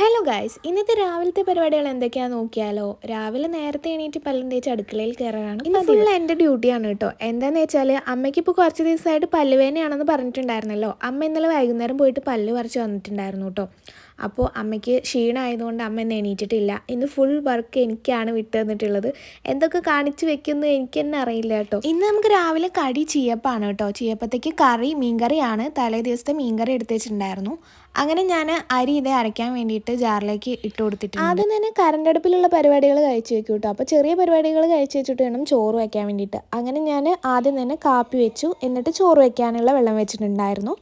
Hello guys ഇന്നത്തെ രാവിലത്തെ പരിപാടികൾ എന്തൊക്കെയാണെന്ന് നോക്കിയാലോ? രാവിലെ നേരത്തെ എണീറ്റ് പല്ലും തേച്ച് അടുക്കളയിൽ കയറാനാണ് ഇന്ന് ഫുൾ എന്റെ ഡ്യൂട്ടിയാണ് കേട്ടോ. എന്താന്ന് വെച്ചാൽ അമ്മയ്ക്ക് ഇപ്പോൾ കുറച്ച് ദിവസമായിട്ട് പല്ലുവേനയാണെന്ന് പറഞ്ഞിട്ടുണ്ടായിരുന്നല്ലോ. അമ്മ ഇന്നലെ വൈകുന്നേരം പോയിട്ട് പല്ല് പറിച്ച് വന്നിട്ടുണ്ടായിരുന്നു കേട്ടോ. അപ്പോൾ അമ്മയ്ക്ക് ക്ഷീണമായതുകൊണ്ട് അമ്മ ഇന്ന് എണീറ്റിട്ടില്ല. ഇന്ന് ഫുൾ വർക്ക് എനിക്കാണ് വിട്ടു തന്നിട്ടുള്ളത്. എന്തൊക്കെ കാണിച്ചു വെക്കുന്നു എനിക്ക് തന്നെ അറിയില്ല കേട്ടോ. ഇന്ന് നമുക്ക് രാവിലെ കടി ചീയപ്പാണ് കേട്ടോ. ചീയപ്പത്തേക്ക് കറി മീൻകറിയാണ്. തലേ ദിവസത്തെ മീൻകറി എടുത്ത് വെച്ചിട്ടുണ്ടായിരുന്നു. അങ്ങനെ ഞാൻ അരി ഇതേ അരയ്ക്കാൻ വേണ്ടിയിട്ട് ജാറിലേക്ക് ഇട്ട് കൊടുത്തിട്ടുണ്ട്. ആദ്യം തന്നെ കറണ്ട് അടുപ്പിലുള്ള പരിപാടികൾ കഴിച്ചു വെക്കും കേട്ടോ അപ്പോൾ ചെറിയ പരിപാടികൾ കഴിച്ചു വെച്ചിട്ട് വേണം ചോറ് വയ്ക്കാൻ വേണ്ടിയിട്ട്. അങ്ങനെ ഞാൻ ആദ്യം തന്നെ കാപ്പി വെച്ചു. എന്നിട്ട് ചോറ് വയ്ക്കാനുള്ള വെള്ളം വെച്ചിട്ടുണ്ടായിരുന്നു.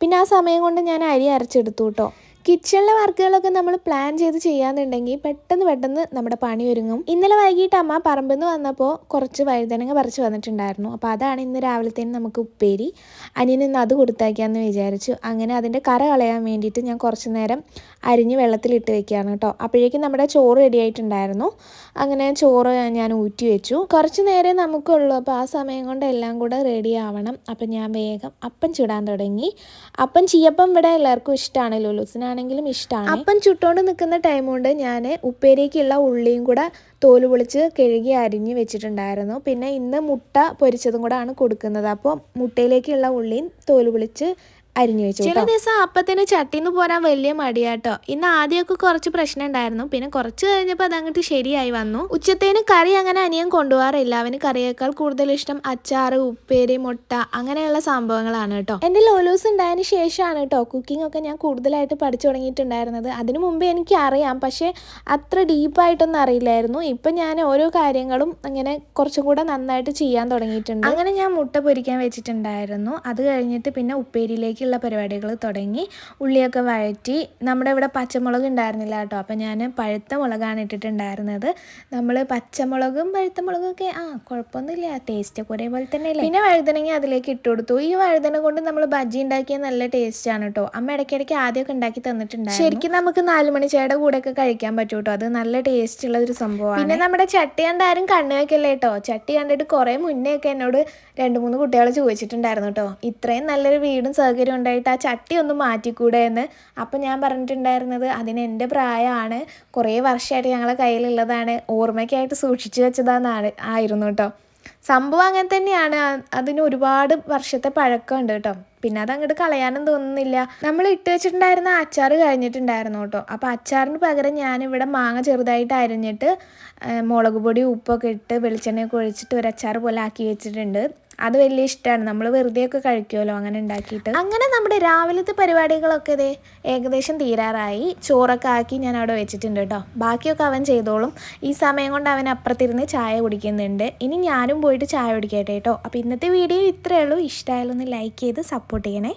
പിന്നെ ആ സമയം കൊണ്ട് ഞാൻ അരി അരച്ചെടുത്തു കേട്ടോ. കിച്ചണിലെ വർക്കുകളൊക്കെ നമ്മൾ പ്ലാൻ ചെയ്ത് ചെയ്യാന്നുണ്ടെങ്കിൽ പെട്ടെന്ന് പെട്ടെന്ന് നമ്മുടെ പണി ഒരുങ്ങും. ഇന്നലെ വൈകിട്ട് അമ്മ പറമ്പിൽ നിന്ന് വന്നപ്പോൾ കുറച്ച് വഴുതനങ്ങ പറിച്ച് വന്നിട്ടുണ്ടായിരുന്നു. അപ്പോൾ അതാണ് ഇന്ന് രാവിലത്തേന് നമുക്ക് ഉപ്പേരി. അനിയൻ ഇന്ന് അത് കൊടുത്തയക്കാമെന്ന് വിചാരിച്ചു. അങ്ങനെ അതിന്റെ കറ കളയാൻ വേണ്ടിയിട്ട് ഞാൻ കുറച്ച് നേരം അരിഞ്ഞ് വെള്ളത്തിലിട്ട് വെക്കുകയാണ് കേട്ടോ. അപ്പോഴേക്കും നമ്മുടെ ചോറ് റെഡി ആയിട്ടുണ്ടായിരുന്നു. അങ്ങനെ ചോറ് ഞാൻ ഊറ്റി വെച്ചു. കുറച്ച് നേരം നമുക്കുള്ളൂ. അപ്പോൾ ആ സമയം കൊണ്ട് എല്ലാം കൂടെ റെഡി ആവണം. അപ്പം ഞാൻ വേഗം അപ്പം ചിടാൻ തുടങ്ങി. അപ്പം ചീയപ്പം ഇവിടെ എല്ലാവർക്കും ഇഷ്ടമാണ് ലുലൂസിനാണ് ആണെങ്കിലും ഇഷ്ടമാണ് അപ്പം ചുട്ടോണ്ട് നിൽക്കുന്ന ടൈം കൊണ്ട് ഞാൻ ഉപ്പേരിക്കുള്ള ഉള്ളിയും കൂടെ തോൽ പൊളിച്ച് കഴുകി അരിഞ്ഞ് വെച്ചിട്ടുണ്ടായിരുന്നു. പിന്നെ ഇന്ന് മുട്ട പൊരിച്ചതും കൂടെ ആണ് കൊടുക്കുന്നത്. അപ്പോൾ മുട്ടയിലേക്കുള്ള ഉള്ളിയും തോൽ പൊളിച്ച് അരിഞ്ഞു വെച്ചു ചില ദിവസം അപ്പത്തിന് ചട്ടിന്ന് പോരാൻ വലിയ മടിയാട്ടോ. ഇന്ന് ആദ്യമൊക്കെ കുറച്ച് പ്രശ്നം ഉണ്ടായിരുന്നു. പിന്നെ കുറച്ച് കഴിഞ്ഞപ്പോൾ അതങ്ങോട്ട് ശരിയായി വന്നു. ഉച്ചത്തേന് കറി അങ്ങനെ അനിയൻ കൊണ്ടുപോകാറില്ല. അവന് കറിയേക്കാൾ കൂടുതൽ ഇഷ്ടം അച്ചാറ് ഉപ്പേരി മുട്ട അങ്ങനെയുള്ള സംഭവങ്ങളാണ് കേട്ടോ എന്റെ ലോലൂസ് ഉണ്ടായതിന് ശേഷമാണ് കേട്ടോ കുക്കിംഗ് ഒക്കെ ഞാൻ കൂടുതലായിട്ട് പഠിച്ചു തുടങ്ങിയിട്ടുണ്ടായിരുന്നത്. അതിനു മുമ്പേ എനിക്ക് അറിയാം. പക്ഷേ അത്ര ഡീപ്പായിട്ടൊന്നും അറിയില്ലായിരുന്നു. ഇപ്പം ഞാൻ ഓരോ കാര്യങ്ങളും അങ്ങനെ കുറച്ചും കൂടെ നന്നായിട്ട് ചെയ്യാൻ തുടങ്ങിയിട്ടുണ്ട്. അങ്ങനെ ഞാൻ മുട്ട പൊരിക്കാൻ വെച്ചിട്ടുണ്ടായിരുന്നു. അത് കഴിഞ്ഞിട്ട് പിന്നെ ഉപ്പേരിയിലേക്ക് ഉള്ള പരിപാടികൾ തുടങ്ങി ഉള്ളിയൊക്കെ വഴറ്റി. നമ്മുടെ ഇവിടെ പച്ചമുളക് ഉണ്ടായിരുന്നില്ല കേട്ടോ. അപ്പം ഞാൻ പഴുത്ത മുളകാണ് ഇട്ടിട്ടുണ്ടായിരുന്നത്. നമ്മൾ പച്ചമുളകും പഴുത്ത മുളകും ഒക്കെ ആ കുഴപ്പമൊന്നുമില്ല. ടേസ്റ്റ് ഒക്കെ ഒരേപോലെ തന്നെ അല്ലേ പിന്നെ വഴുതനങ്ങ അതിലേക്ക് ഇട്ട് കൊടുത്തു. ഈ വഴുതന കൊണ്ട് നമ്മൾ ബജ്ജി ഉണ്ടാക്കിയ നല്ല ടേസ്റ്റ് ആണ് കേട്ടോ. അമ്മ ഇടയ്ക്കിടയ്ക്ക് ആദ്യമൊക്കെ ഉണ്ടാക്കി തന്നിട്ടുണ്ടായിരുന്നു. ശരിക്കും നമുക്ക് നാല് മണി ചായയുടെ കൂടെ ഒക്കെ കഴിക്കാൻ പറ്റും കേട്ടോ. അത് നല്ല ടേസ്റ്റ് ഉള്ള ഒരു സംഭവമാണ്. പിന്നെ നമ്മുടെ ചട്ടി കണ്ട് ആരും കണ്ണു വെക്കല്ലേ കേട്ടോ? ചട്ടി കണ്ടിട്ട് കുറേ മുന്നേ ഒക്കെ എന്നോട് രണ്ട് മൂന്ന് കുട്ടികൾ ചോദിച്ചിട്ടുണ്ടായിരുന്നു കേട്ടോ. ഇത്രയും നല്ലൊരു വീടും സൗകര്യം ഉണ്ടായിട്ട് ആ ചട്ടി ഒന്ന് മാറ്റിക്കൂടെ എന്ന്. അപ്പം ഞാൻ പറഞ്ഞിട്ടുണ്ടായിരുന്നത് അതിന് എന്റെ പ്രായമാണ്. കുറേ വർഷമായിട്ട് ഞങ്ങളെ കയ്യിലുള്ളതാണ്. ഓർമ്മയ്ക്കായിട്ട് സൂക്ഷിച്ചു വെച്ചതാണെന്നാണ് ആയിരുന്നു കേട്ടോ സംഭവം അങ്ങനെ തന്നെയാണ്. അതിന് ഒരുപാട് വർഷത്തെ പഴക്കമുണ്ട് കേട്ടോ പിന്നെ അത് അങ്ങോട്ട് കളയാനും തോന്നുന്നില്ല. നമ്മൾ ഇട്ട് വെച്ചിട്ടുണ്ടായിരുന്ന അച്ചാർ കഴിഞ്ഞിട്ടുണ്ടായിരുന്നു കേട്ടോ അപ്പോൾ അച്ചാറിന് പകരം ഞാനിവിടെ മാങ്ങ ചെറുതായിട്ട് അരിഞ്ഞിട്ട് മുളക് പൊടി ഉപ്പൊക്കെ ഇട്ട് വെളിച്ചെണ്ണയൊക്കെ ഒഴിച്ചിട്ട് ഒരു അച്ചാർ പോലെ ആക്കി വെച്ചിട്ടുണ്ട്. അത് വലിയ ഇഷ്ടമാണ് നമ്മൾ വെറുതെ ഒക്കെ കഴിക്കുമല്ലോ അങ്ങനെ ഉണ്ടാക്കിയിട്ട്. അങ്ങനെ നമ്മുടെ രാവിലത്തെ പരിപാടികളൊക്കെ ഇതേ ഏകദേശം തീരാറായി. ചോറൊക്കെ ആക്കി ഞാൻ അവിടെ വെച്ചിട്ടുണ്ട് കേട്ടോ. ബാക്കിയൊക്കെ അവൻ ചെയ്തോളും. ഈ സമയം കൊണ്ട് അവൻ അപ്പുറത്തിരുന്ന് ചായ കുടിക്കുന്നുണ്ട്. ഇനി ഞാനും പോയിട്ട് ചായ കുടിക്കട്ടെ കേട്ടോ. അപ്പോൾ ഇന്നത്തെ വീഡിയോ ഇത്രയേ ഉള്ളൂ. ഇഷ്ടമായാലൊന്ന് ലൈക്ക് ചെയ്ത് സപ്പോർട്ട് ചെയ്യണേ.